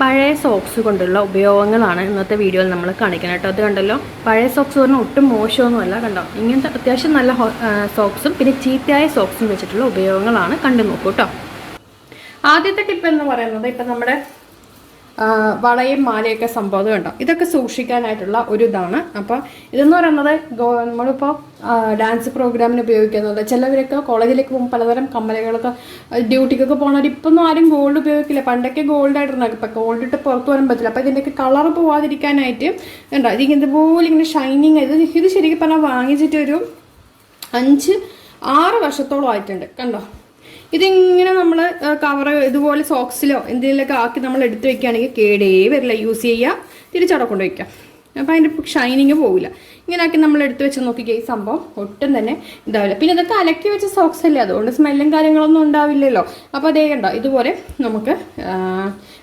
പഴയ സോക്സ് കൊണ്ടുള്ള ഉപയോഗങ്ങളാണ് ഇന്നത്തെ വീഡിയോയിൽ നമ്മൾ കാണിക്കുന്നത് കേട്ടോ. അത് കണ്ടല്ലോ? പഴയ സോക്സ് പറഞ്ഞാൽ ഒട്ടും മോശമൊന്നുമല്ല കണ്ടോ? ഇങ്ങനത്തെ അത്യാവശ്യം നല്ല സോക്സും പിന്നെ ചീത്തയായ സോക്സും വെച്ചിട്ടുള്ള ഉപയോഗങ്ങളാണ് കണ്ടു നോക്കൂ കേട്ടോ. ആദ്യത്തെ ടിപ്പ് എന്ന് പറയുന്നത് ഇപ്പം നമ്മുടെ വളയും മാലയൊക്കെ സംഭവം കണ്ടോ ഇതൊക്കെ സൂക്ഷിക്കാനായിട്ടുള്ള ഒരു ഇതാണ് അപ്പം ഇതെന്ന് പറയുന്നത് നമ്മളിപ്പോൾ ഡാൻസ് പ്രോഗ്രാമിന് ഉപയോഗിക്കുന്നത് ചിലവരൊക്കെ കോളേജിലേക്ക് പോകുമ്പോൾ പലതരം കമ്മലുകളൊക്കെ ഡ്യൂട്ടിക്കൊക്കെ പോകുന്നവർ ഇപ്പൊന്നും ആരും ഗോൾഡ് ഉപയോഗിക്കില്ല. പണ്ടൊക്കെ ഗോൾഡ് ആയിട്ടിരുന്നത്. ഇപ്പം ഗോൾഡ് ഇട്ട് പുറത്ത് വരാൻ പറ്റില്ല. അപ്പം ഇതിന്റെയൊക്കെ കളർ പോവാതിരിക്കാനായിട്ട് ഉണ്ടോ ഇത് ഇതുപോലെ ഇങ്ങനെ ഷൈനിങ് ഇത് ഇത് ശരിക്കും പറഞ്ഞാൽ വാങ്ങിച്ചിട്ടൊരു അഞ്ച് ആറ് വർഷത്തോളം ആയിട്ടുണ്ട്. കണ്ടോ? ഇതിങ്ങനെ നമ്മൾ കവർ ഇതുപോലെ സോക്സിലോ എന്തെങ്കിലുമൊക്കെ ആക്കി നമ്മൾ എടുത്തു വെക്കുകയാണെങ്കിൽ കേടേ വരില്ല. യൂസ് ചെയ്യുക തിരിച്ചവിടെ കൊണ്ട് വയ്ക്കാം അപ്പോൾ അതിന്റെ ഷൈനിങ് പോവില്ല. ഇങ്ങനെ ആക്കി നമ്മൾ എടുത്തു വെച്ച് നോക്കിക്കുക ഈ സംഭവം ഒട്ടും തന്നെ ഇതാവില്ല. പിന്നെ ഇതൊക്കെ അലക്കി വെച്ച സോക്സ് അല്ലേ? അതുകൊണ്ട് സ്മെല്ലും കാര്യങ്ങളൊന്നും ഉണ്ടാവില്ലല്ലോ. അപ്പോൾ അതേ കണ്ടോ ഇതുപോലെ നമുക്ക്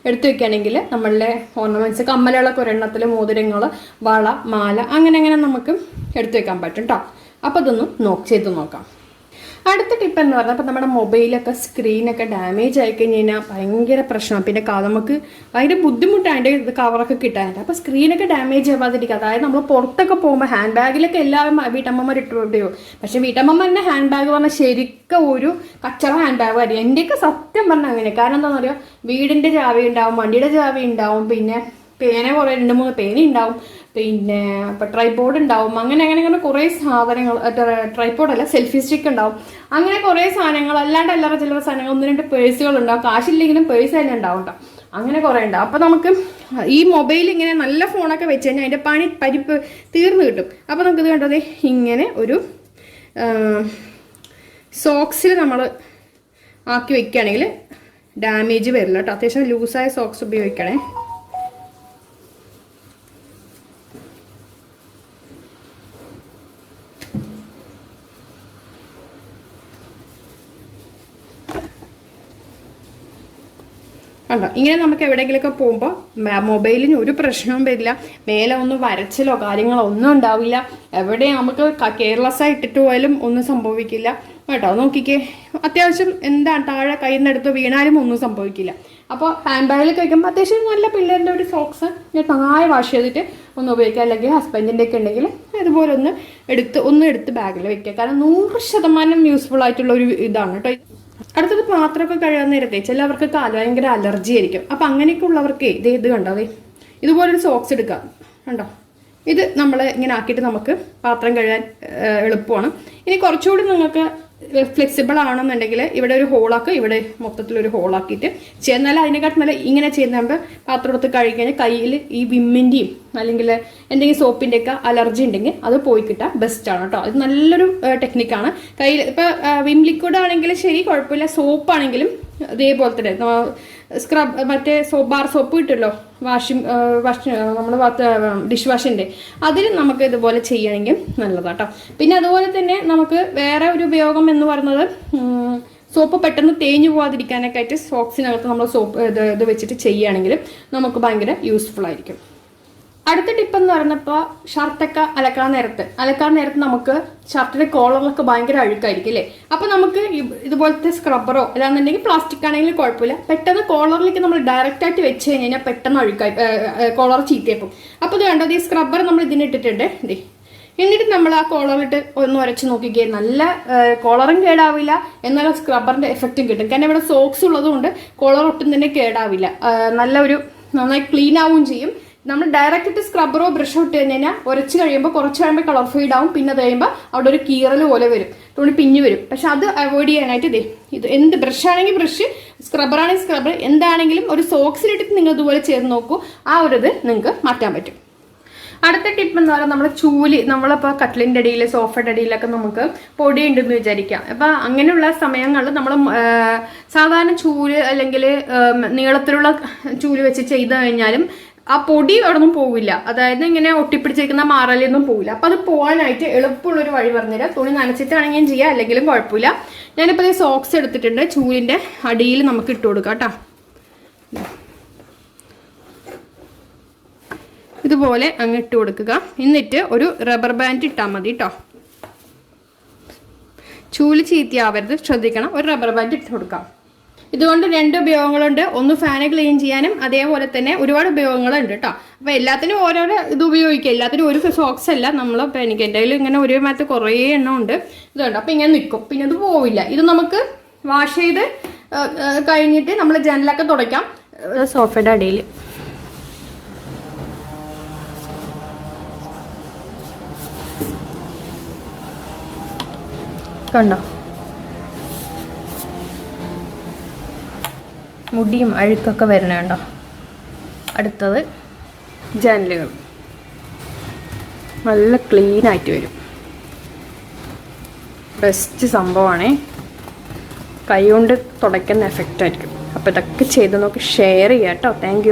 എടുത്തു വെക്കുകയാണെങ്കിൽ നമ്മളുടെ ഓർണമെന്റ്സ് കമ്മലുകളൊക്കെ ഒരെണ്ണത്തിൽ മോതിരങ്ങൾ വള മാല അങ്ങനെ അങ്ങനെ നമുക്ക് എടുത്തു വെക്കാൻ പറ്റും കേട്ടോ അപ്പോൾ അതൊന്ന് നോക്ക് ചെയ്ത് നോക്കാം. അടുത്ത ടിപ്പ് എന്ന് പറഞ്ഞാൽ ഇപ്പം നമ്മുടെ മൊബൈലൊക്കെ സ്ക്രീനൊക്കെ ഡാമേജ് ആയി കഴിഞ്ഞ് കഴിഞ്ഞാൽ ഭയങ്കര പ്രശ്നമാണ് പിന്നെ നമുക്ക് ഭയങ്കര ബുദ്ധിമുട്ടാണ് അതിന്റെ കവറൊക്കെ കിട്ടാനായിട്ട്. അപ്പോൾ സ്ക്രീനൊക്കെ ഡാമേജ് ആവാതിരിക്കുക അതായത് നമ്മൾ പുറത്തൊക്കെ പോകുമ്പോൾ ഹാൻഡ് ബാഗിലൊക്കെ എല്ലാവരും വീട്ടമ്മമാർ ഇട്ടുകൊണ്ടേ പോകും പക്ഷേ വീട്ടമ്മമാരുടെ ഹാൻഡ് ബാഗ് പറഞ്ഞാൽ ശരിക്കും ഒരു കച്ചറ ഹാൻഡ് ബാഗ് ആയിരിക്കും. എന്റെയൊക്കെ സത്യം പറഞ്ഞാൽ അങ്ങനെ. കാരണം എന്താണെന്ന് പറയുക വീടിന്റെ ചാവി ഉണ്ടാവും വണ്ടിയുടെ ചാവി ഉണ്ടാവും പിന്നെ പേന കുറേ രണ്ട് മൂന്ന് പേന ഉണ്ടാവും. പിന്നെ ഇപ്പം ട്രൈപോഡ് ഉണ്ടാവും. അങ്ങനെ അങ്ങനെ അങ്ങനെ കുറേ സാധനങ്ങൾ ട്രൈപോഡ് അല്ല സെൽഫി സ്റ്റിക്ക് ഉണ്ടാവും. അങ്ങനെ കുറേ സാധനങ്ങൾ അല്ലാണ്ട് അല്ലാതെ ചില സാധനങ്ങൾ ഒന്ന് രണ്ട് പേഴ്സുകൾ ഉണ്ടാവും. കാശില്ലെങ്കിലും പേഴ്സ് തന്നെ ഉണ്ടാവും കേട്ടോ അങ്ങനെ കുറേ ഉണ്ടാവും അപ്പോൾ നമുക്ക് ഈ മൊബൈൽ ഇങ്ങനെ നല്ല ഫോണൊക്കെ വെച്ച് കഴിഞ്ഞാൽ അതിന്റെ പണി പരിപ്പ് തീർന്നു കിട്ടും. അപ്പോൾ നമുക്കിത് കണ്ടത് ഇങ്ങനെ ഒരു സോക്സിൽ നമ്മൾ ആക്കി വെക്കുകയാണെങ്കിൽ ഡാമേജ് വരില്ല കേട്ടോ അത്യാവശ്യം ലൂസായ സോക്സ് ഉപയോഗിക്കണേ. കണ്ടോ? ഇങ്ങനെ നമുക്ക് എവിടെയെങ്കിലുമൊക്കെ പോകുമ്പോൾ മൊബൈലിന് ഒരു പ്രശ്നവും വരില്ല. മേലെ ഒന്നും വരച്ചിലോ കാര്യങ്ങളോ ഒന്നും ഉണ്ടാവില്ല. എവിടെ നമുക്ക് കെയർലെസ് ആയി ഇട്ടിട്ട് പോയാലും ഒന്നും സംഭവിക്കില്ല. കേട്ടോ? നോക്കിക്കേ. അത്യാവശ്യം എന്താ താഴെ കയ്യിൽ നിന്ന് എടുത്ത് വീണാലും ഒന്നും സംഭവിക്കില്ല. അപ്പോൾ ഹാൻഡ് ബാഗിൽ കഴിക്കുമ്പോൾ അത്യാവശ്യം നല്ല പിള്ളേരുടെ ഒരു സോക്സ് താഴെ വാഷ് ചെയ്തിട്ട് ഒന്ന് ഉപയോഗിക്കുക. അല്ലെങ്കിൽ ഹസ്ബൻഡിന്റെ ഒക്കെ ഉണ്ടെങ്കിൽ ഇതുപോലെ ഒന്ന് എടുത്ത് ഒന്ന് എടുത്ത് ബാഗിൽ വെക്കുക. കാരണം നൂറ് ശതമാനം യൂസ്ഫുൾ ആയിട്ടുള്ള ഒരു ഇതാണ് കേട്ടോ. അടുത്തത് പാത്രമൊക്കെ കഴുകാൻ നേരത്തെ ചിലവർക്ക് കാൽ ഭയങ്കര അലർജി ആയിരിക്കും. അപ്പം അങ്ങനെയൊക്കെ ഉള്ളവർക്ക് ഇത് ഇത് കണ്ടോ അതെ ഇതുപോലൊരു സോക്സ് എടുക്കാം. കണ്ടോ? ഇത് നമ്മൾ ഇങ്ങനെ ആക്കിയിട്ട് നമുക്ക് പാത്രം കഴുകാൻ എളുപ്പമാണ്. ഇനി കുറച്ചുകൂടി നിങ്ങൾക്ക് ഫ്ലെക്സിബിൾ ആണെന്നുണ്ടെങ്കിൽ ഇവിടെ ഒരു ഹോളാക്കുക ഇവിടെ മൊത്തത്തിൽ ഒരു ഹോളാക്കിയിട്ട് ചെന്നാൽ അതിനെക്കാട്ടും നല്ല ഇങ്ങനെ ചെയ്യുന്നതാകുമ്പോൾ പാത്രം എടുത്ത് കഴുകി കഴിഞ്ഞാൽ കയ്യിൽ ഈ വിമ്മിന്റെയും അല്ലെങ്കിൽ എന്തെങ്കിലും സോപ്പിന്റെ ഒക്കെ അലർജി ഉണ്ടെങ്കിൽ അത് പോയി കിട്ടാൻ ബെസ്റ്റ് ആണ് കേട്ടോ അത് നല്ലൊരു ടെക്നിക്കാണ് കയ്യിൽ ഇപ്പോൾ വിം ലിക്വിഡ് ആണെങ്കിലും ശരി കുഴപ്പമില്ല. സോപ്പാണെങ്കിലും അതേപോലെ തന്നെ സ്ക്രബ് മറ്റേ സോപ്പ് ബാർ സോപ്പ് കിട്ടുമല്ലോ വാഷിംഗ് വാഷ് നമ്മൾ ഡിഷ് വാഷിന്റെ അതിൽ നമുക്ക് ഇതുപോലെ ചെയ്യണമെങ്കിൽ നല്ലതാണ് കേട്ടോ പിന്നെ അതുപോലെ തന്നെ നമുക്ക് വേറെ ഒരു ഉപയോഗം എന്ന് പറയുന്നത് സോപ്പ് പെട്ടെന്ന് തേഞ്ഞു പോകാതിരിക്കാനൊക്കെ ആയിട്ട് സോക്സിനകത്ത് നമ്മൾ സോപ്പ് ഇത് ഇത് വെച്ചിട്ട് ചെയ്യുകയാണെങ്കിൽ നമുക്ക് ഭയങ്കര യൂസ്ഫുൾ ആയിരിക്കും. അടുത്ത ടിപ്പ് എന്ന് പറഞ്ഞപ്പോ ഷർട്ടൊക്കെ അലക്കാൻ നേരത്ത്. അലക്കാൻ നേരത്ത് നമുക്ക് ഷർട്ടിന്റെ കോളറിലൊക്കെ ഭയങ്കര അഴുക്കായിരിക്കും അല്ലേ? അപ്പോൾ നമുക്ക് ഇതുപോലത്തെ സ്ക്രബ്ബറോ അല്ലാന്നുണ്ടെങ്കിൽ പ്ലാസ്റ്റിക് ആണെങ്കിലും കുഴപ്പമില്ല. പെട്ടെന്ന് കോളറിലേക്ക് നമ്മൾ ഡയറക്റ്റ് ആയിട്ട് വെച്ച് കഴിഞ്ഞാൽ പെട്ടെന്ന് അഴുക്കായി കോളർ ചീത്തയപ്പം അപ്പോൾ ഇത് കണ്ടോ ഈ സ്ക്രബ്ബർ നമ്മൾ ഇതിന് ഇട്ടിട്ടുണ്ട് ദേ എന്നിട്ട് നമ്മൾ ആ കോളറിട്ട് ഒന്ന് ഉരച്ച് നോക്കിക്കേ. നല്ല കോളറും കേടാവില്ല. എന്നാൽ സ്ക്രബ്ബറിന്റെ എഫക്റ്റും കിട്ടും. കാരണം ഇവിടെ സോക്സ് ഉള്ളതുകൊണ്ട് കോളർ ഒട്ടും തന്നെ കേടാവില്ല. നല്ല ഒരു നന്നായി ക്ലീൻ ആവുകയും ചെയ്യും. നമ്മൾ ഡയറക്റ്റ് ഇട്ട് സ്ക്രബ്ബറോ ബ്രഷോ ഇട്ട് കഴിഞ്ഞ് കഴിഞ്ഞാൽ ഉരച്ച് കഴിയുമ്പോൾ കുറച്ച് കഴിയുമ്പോൾ കളർ ഫെയ്ഡ് ആവും പിന്നെ അത് കഴിയുമ്പോൾ അവിടെ ഒരു കീറൽ പോലെ വരും. തുണി പിഞ്ഞു വരും. പക്ഷെ അത് അവോയ്ഡ് ചെയ്യാനായിട്ട് ഇതേ ഇത് എന്ത് ബ്രഷ് ആണെങ്കിൽ ബ്രഷ് സ്ക്രബറാണെങ്കിൽ സ്ക്രബ്ബർ എന്താണെങ്കിലും ഒരു സോക്സിലിട്ടിട്ട് നിങ്ങൾ ഇതുപോലെ ചേർന്ന് നോക്കൂ. ആ ഒരു ഇത് നിങ്ങൾക്ക് മാറ്റാൻ പറ്റും. അടുത്ത ടിപ്പ് എന്ന് പറയുന്നത് നമ്മൾ ചൂലി നമ്മളിപ്പോൾ കട്ടിലിന്റെ അടിയിൽ സോഫയുടെ അടിയിലൊക്കെ നമുക്ക് പൊടി ഉണ്ടെന്ന് വിചാരിക്കാം. അപ്പോൾ അങ്ങനെയുള്ള സമയങ്ങളിൽ നമ്മൾ സാധാരണ ചൂൽ അല്ലെങ്കിൽ നീളത്തിലുള്ള ചൂൽ വെച്ച് ചെയ്ത് കഴിഞ്ഞാലും ആ പൊടി അവിടെ ഒന്നും പോവില്ല. അതായത് ഇങ്ങനെ ഒട്ടിപ്പിടിച്ചിരിക്കുന്ന മാറലൊന്നും പോവില്ല. അപ്പം അത് പോകാനായിട്ട് എളുപ്പമുള്ളൊരു വഴി പറഞ്ഞുതരാം. തുണി നനച്ചിട്ടാണെങ്കിലും ചെയ്യാം അല്ലെങ്കിലും കുഴപ്പമില്ല. ഞാനിപ്പോൾ ഈ സോക്സ് എടുത്തിട്ടുണ്ട്. ചൂലിന്റെ അടിയിൽ നമുക്ക് ഇട്ട് കൊടുക്കാം കേട്ടോ. ഇതുപോലെ അങ്ങ് ഇട്ട് കൊടുക്കുക. എന്നിട്ട് ഒരു റബ്ബർ ബാൻഡ് ഇട്ടാൽ മതി കേട്ടോ. ചൂൽ ചീത്തയാവരുത്. ശ്രദ്ധിക്കണം. ഒരു റബ്ബർ ബാൻഡ് ഇട്ട് കൊടുക്കാം. ഇതുകൊണ്ട് രണ്ട് ഉപയോഗങ്ങളുണ്ട്. ഒന്ന് ഫാന് ക്ലീൻ ചെയ്യാനും അതേപോലെ തന്നെ ഒരുപാട് ഉപയോഗങ്ങളുണ്ട് കേട്ടോ. അപ്പോൾ എല്ലാത്തിനും ഓരോരോ ഇത് ഉപയോഗിക്കുക എല്ലാത്തിനും ഒരു സോക്സ് അല്ല. നമ്മൾ എനിക്ക് എന്റെ കയ്യിൽ ഇങ്ങനെ ഒരു മാറ്റം കുറേ എണ്ണം ഉണ്ട്. ഇതുണ്ട്. അപ്പോൾ ഇങ്ങനെ നിൽക്കും പിന്നെ ഇത് പോവില്ല. ഇത് നമുക്ക് വാഷ് ചെയ്ത് കഴിഞ്ഞിട്ട് നമ്മൾ ജനലൊക്കെ തുടയ്ക്കാം. സോഫയുടെ അടിയിൽ. കണ്ടോ? മുടിയും അഴുക്കൊക്കെ വരണ കണ്ടോ? അടുത്തത് ജനലുകൾ. നല്ല ക്ലീൻ ആയിട്ട് വരും. ബെസ്റ്റ് സംഭവമാണ് കൈ കൊണ്ട് തുടയ്ക്കുന്ന എഫക്റ്റ് ആയിരിക്കും. അപ്പോൾ ഇതൊക്കെ ചെയ്ത് നോക്കി ഷെയർ ചെയ്യാം കേട്ടോ താങ്ക്